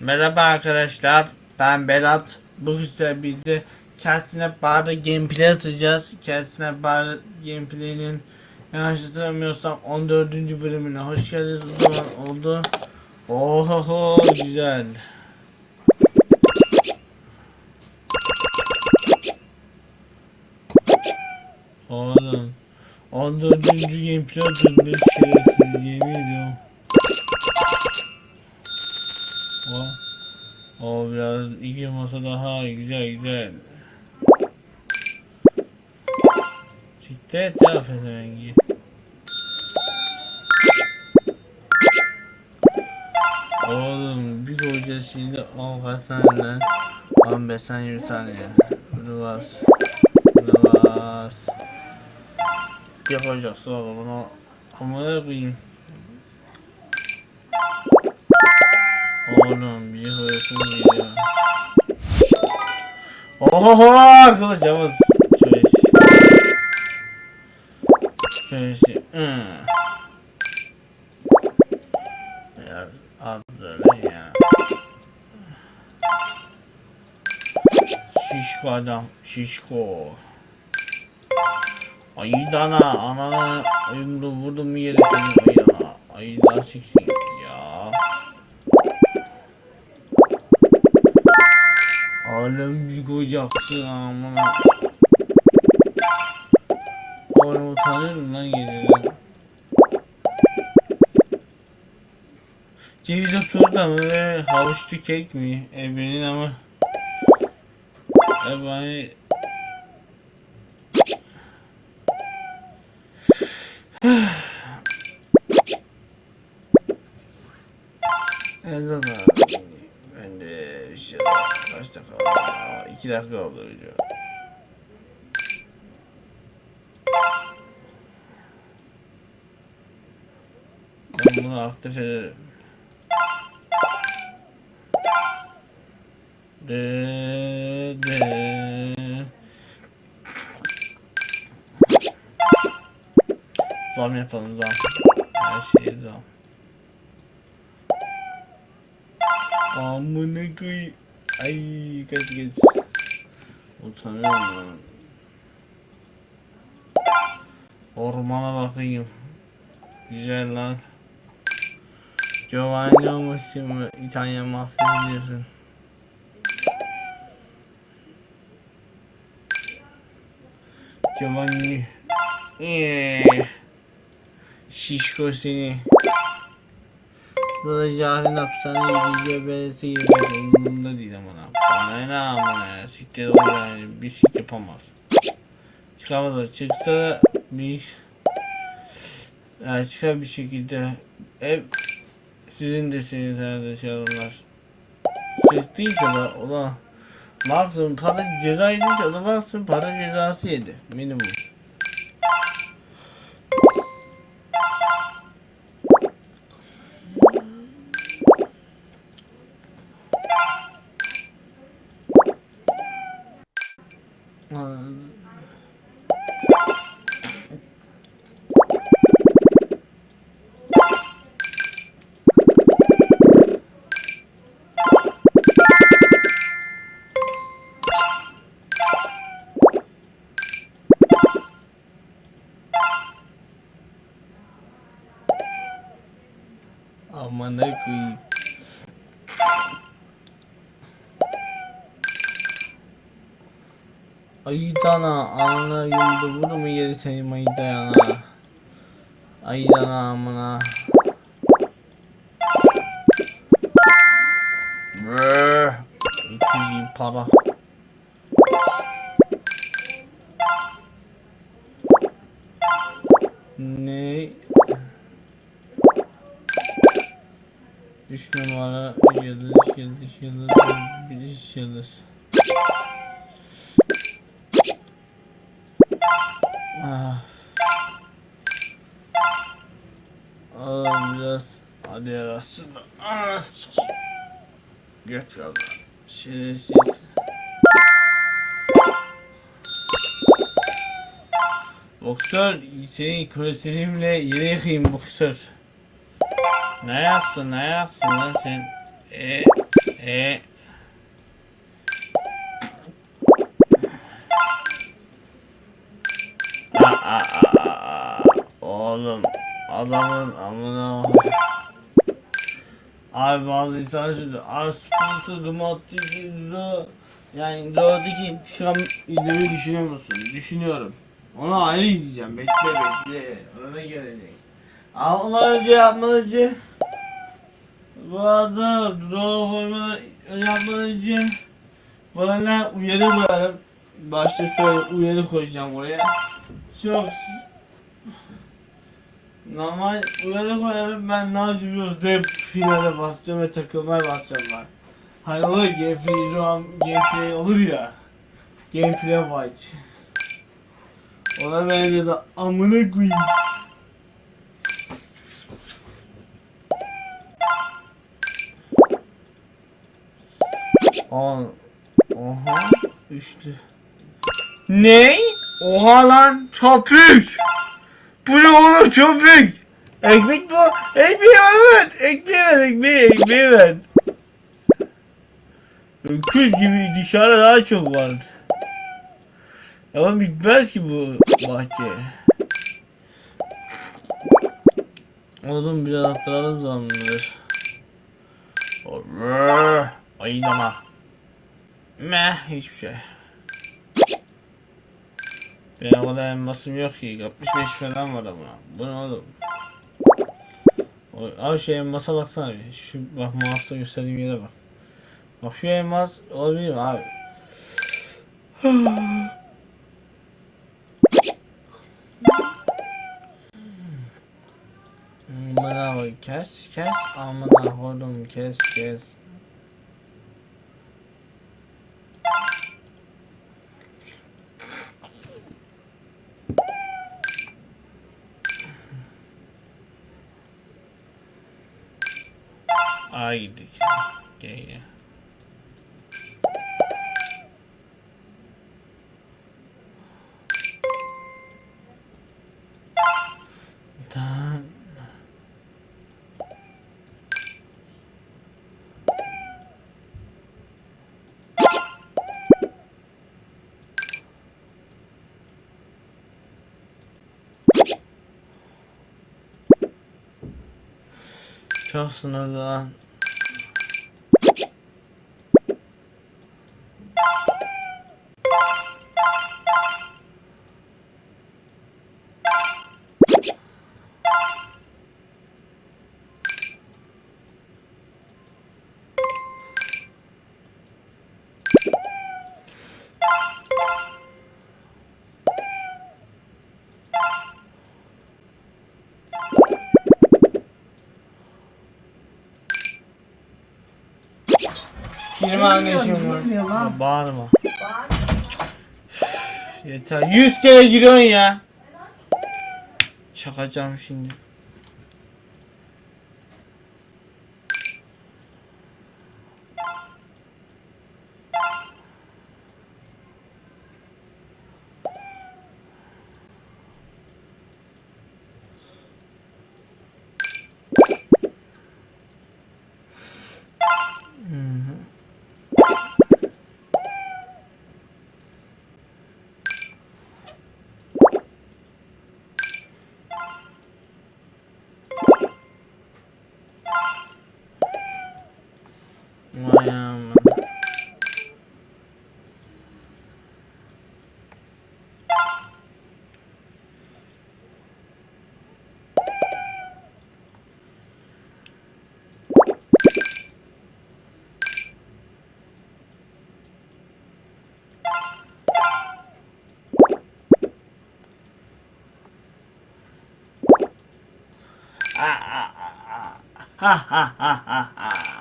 Merhaba arkadaşlar. Ben Berat. Bugün size birlikte kendisine barda gameplay atacağız. Kendisine bar gameplay'inin yanlış hatırlamıyorsam 14. bölümüne hoş geldiniz. O zaman oldu. Oho güzel. Oğlum 14. gameplay atılmış şerefsiz yemin ediyorum. O, o biraz iki masa daha güzel güzel. Siktir et ya pezevengi. Oğlum bir koyacağız şimdi 10 kaç saniye lan? 15 saniye 20 saniye. Bunu bas. Bunu bas. Koyacağız sonra bunu amına koyayım. Oğlum bir hırsın geliyor. Oho kılıç yavuz. Şöyle Şöyle hmm. Biraz az böyle ya. Şişko adam. Şişko. Ayı dana ananı yumru vurdum yere ayı dana. Ayı daha siksin Alem bir koyacaksın amına. Oğlum utanıyorum lan geliyor. Ceviz oturdu mı ve havuçlu kek mi? Ebenin ama. Ebani. Ezan abi. Ben de işte kaç dakika var? İki dakika oldu video. Ben bunu aktif ederim. De, de. Zam yapalım zam. Her şey zam. Amına koy. Ay kaç geç. Utanıyorum lan. Ormana bakayım. Güzel lan. Giovanni olmasın? İtalya mafya diyorsun. Giovanni. Eee. Şişko seni. Burada cahilin hapishane gidince belirse girmez umurumda değil ama bana ne amına ya? Siktir ol yani. Bir şey yapamaz. Çıkamaz çıksa bir yani çıkar bir şekilde. Hep sizin de senin arkadaşlarlar çıktıysa da ona maksimum para ceza yediyse o da maksimum para cezası yedi. Minimum. Aman Ayıdana anana yıldı vurdu mu yeri senin ayıdana. Ayıdana amına. Brrr. İki para. Ne? Üç numara yıldız yıldız yıldız bir yıldız. Ah. Oğlum biraz hadi arasında. Ah. Göt kaldı. Şerefsiz. Boksör senin kolesterolimle yere yıkayım boksör. Ne yaptın ne yaptın lan sen? E e Oğlum adamın amına Abi bazı insan şimdi Arspat'ı Dumat'taki Ro yani Ro'daki intikam izlemeyi düşünüyor musun? Düşünüyorum. Onu ayrı izleyeceğim. Bekle bekle. Ona gelecek. Ama ondan önce yapmadan önce bu arada Ro koymadan yapmadan önce bana uyarı koyarım. Başta söyle uyarı koyacağım oraya. Çok Normal uyarı koyarım ben yapıyoruz deyip finale basacağım ve takılmaya basacağım var. Hani olur gameplay, rom, gameplay olur ya. Gameplay watch. Ona bence de amına koyayım. On. Oha. Üçlü. Ne? Oha lan köpük. Bu ne oğlum köpük? Ekmek bu. Ekmeği bana ver. Ekmeği ver ekmeği ekmeği ver. Öküz gibi dışarıda daha çok var. Ama bitmez ki bu bahçe. Oğlum biraz attıralım zamanları. Ayıdama. Meh hiçbir şey. Benim o kadar elmasım yok ki. 65 falan var ama. Bu ne oğlum? Abi şu elmasa baksana bir. Şu bak mouse'da gösterdiğim yere bak. Bak şu elmas olabilir mi abi? Amına kes kes amına koydum kes kes. Gel gel. Tamam. Çok sınırlı lan. Girme anneciğim girmiyor var. Bağırma. Yeter. Yüz kere giriyorsun ya. Şakacağım şimdi. Vay aman. Ha ha ha ha ha.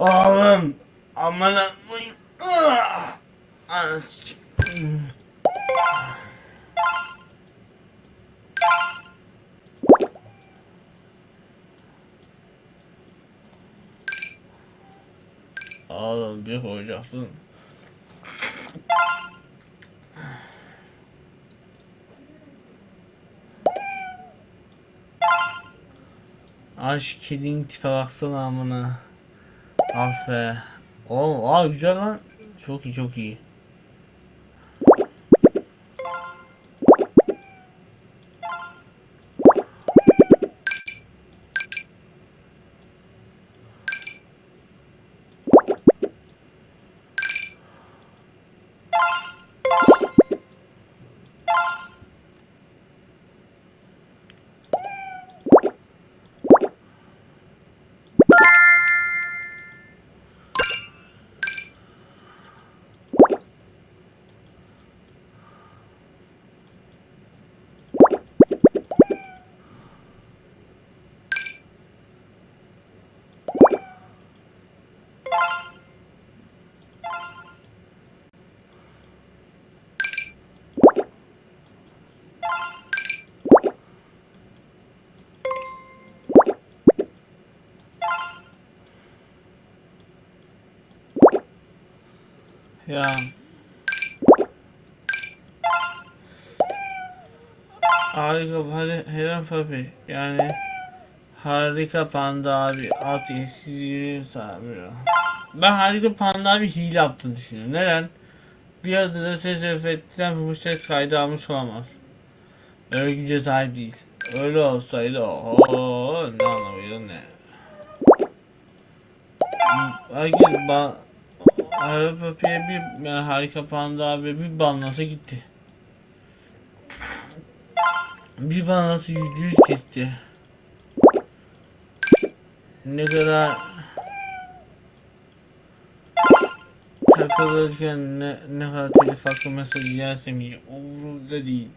Oğlum aman koyayım. Ah! Oğlum bir koyacaksın. Aşk kedin tipe baksana amına. Ah be. Oo, aa güzel lan. Çok iyi çok iyi. Ya. Harika Hera Papi yani Harika Panda abi alt sizi sarmıyor. Ben Harika Panda abi hile yaptığını düşünüyorum. Neden? Bir adı da ses efektinden bu ses kaydı almış olamaz. Güce sahip değil. Öyle olsaydı oho ne anlamıyor ne. Herkes ba Papi'ye bir yani Harika Panda abi bir banlasa gitti. Bir banlası yüzde yüz gitti. Ne kadar takılırken ne, ne kadar telif hakkı mesajı yersem iyi umurumda değil.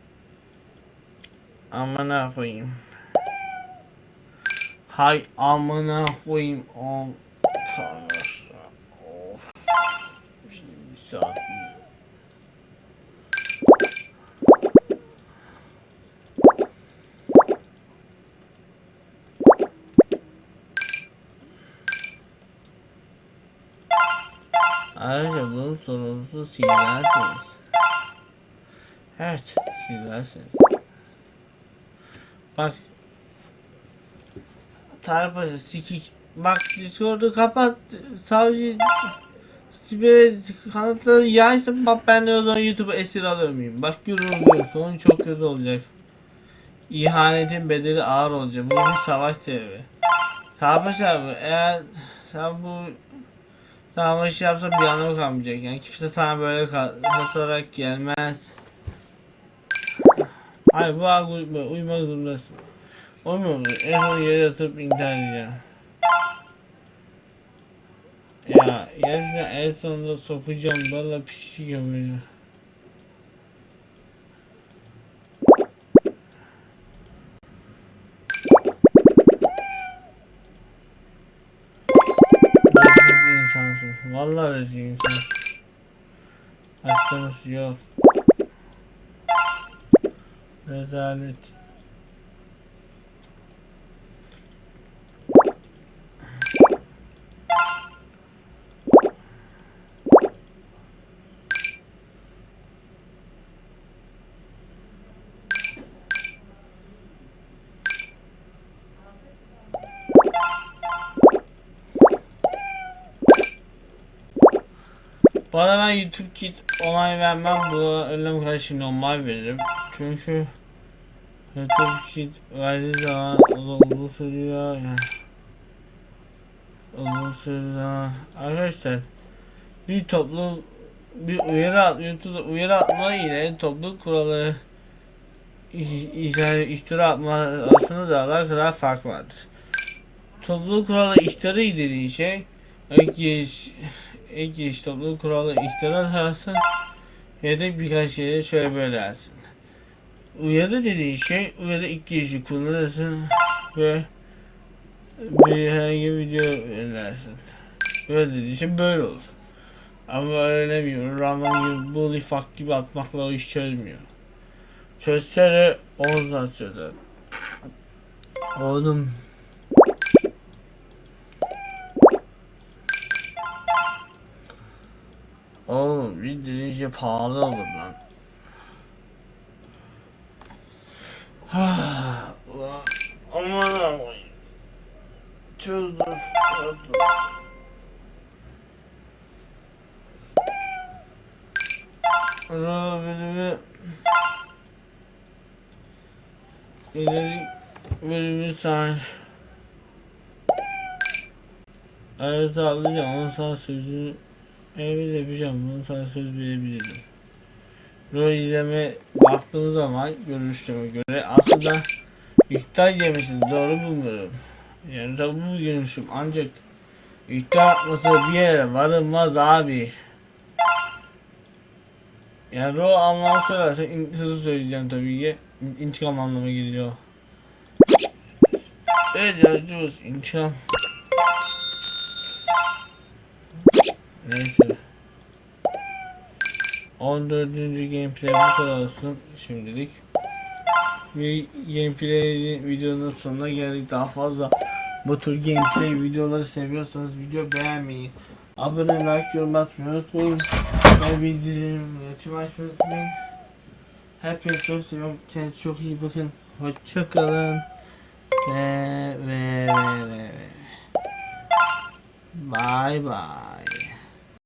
Ama ne yapayım? Hay amına koyayım o kardeşler. Of. Şimdi bir saat Ayrıca bunun sorumlusu silersiniz. Evet, silersiniz. Bak. Tarpası sikik. Bak Discord'u kapat. Savcı Sibe kanıtları yaysın bak ben de o zaman YouTube'a esir alır mıyım? Bak görüyorum sonu çok kötü olacak. İhanetin bedeli ağır olacak. Bu bir savaş sebebi. Savaş abi eğer sen bu savaş yapsa bir anlamı kalmayacak. Yani kimse sana böyle kasarak gelmez. Hayır bu algı uyma, uymak zorundasın. Olmuyor mu? En son yere yatıp intihar edeceğim. Ya gerçekten en sonunda sokacağım valla pişiyor beni. İnsansın. Valla rezil insansın. Açtığımız yok. Rezalet. Bu arada ben YouTube kit onay vermem. Bu önlem karşı normal veririm. Çünkü YouTube kit verdiği zaman o da uzun sürüyor. Yani. Uzun zaman. Arkadaşlar bir toplu bir uyarı at, YouTube'da uyarı atma ile toplu kuralı ihtira, ihtira atma arasında dağlar kadar fark vardır. Toplu kuralı ihtira dediği şey ek iş toplu kuralı ihtira atarsın ya birkaç yere şöyle böyle dersin. Uyarı dediği şey uyarı iki işi kullanırsın ve bir herhangi bir video verirsin. Böyle dediği şey böyle olur. Ama öğrenemiyor. Random gibi bully fuck gibi atmakla o iş çözmüyor. Çözse de 10 saat çözer. Oğlum. Oğlum video iyice pahalı olur lan. Aman Allah'ım. Çözdüm. Çözdüm. bölümü ileri bölümü sahne Evet alacağım ama sana sözünü evde yapacağım bunu sana söz verebilirim. Ro izleme baktığımız zaman görüşlerime göre aslında İhtar yemişsin doğru bulmuyorum. Yani tabi bu görmüşüm ancak İhtar atması bir yere varılmaz abi. Yani o anlamı söylersen hızlı söyleyeceğim tabii ki. İn- İntikam anlamı geliyor. Evet yazıyoruz intikam. Neyse. 14. gameplay bu kadar olsun şimdilik. Bir gameplay videonun sonuna geldik. Daha fazla bu tür gameplay videoları seviyorsanız video beğenmeyi, abone, like, yorum atmayı unutmayın. Ve bildirim tüm açmayı unutmayın. Hepinizi çok seviyorum. Kendinize çok iyi bakın. Hoşçakalın. Ve ve ve ve. Bye bye.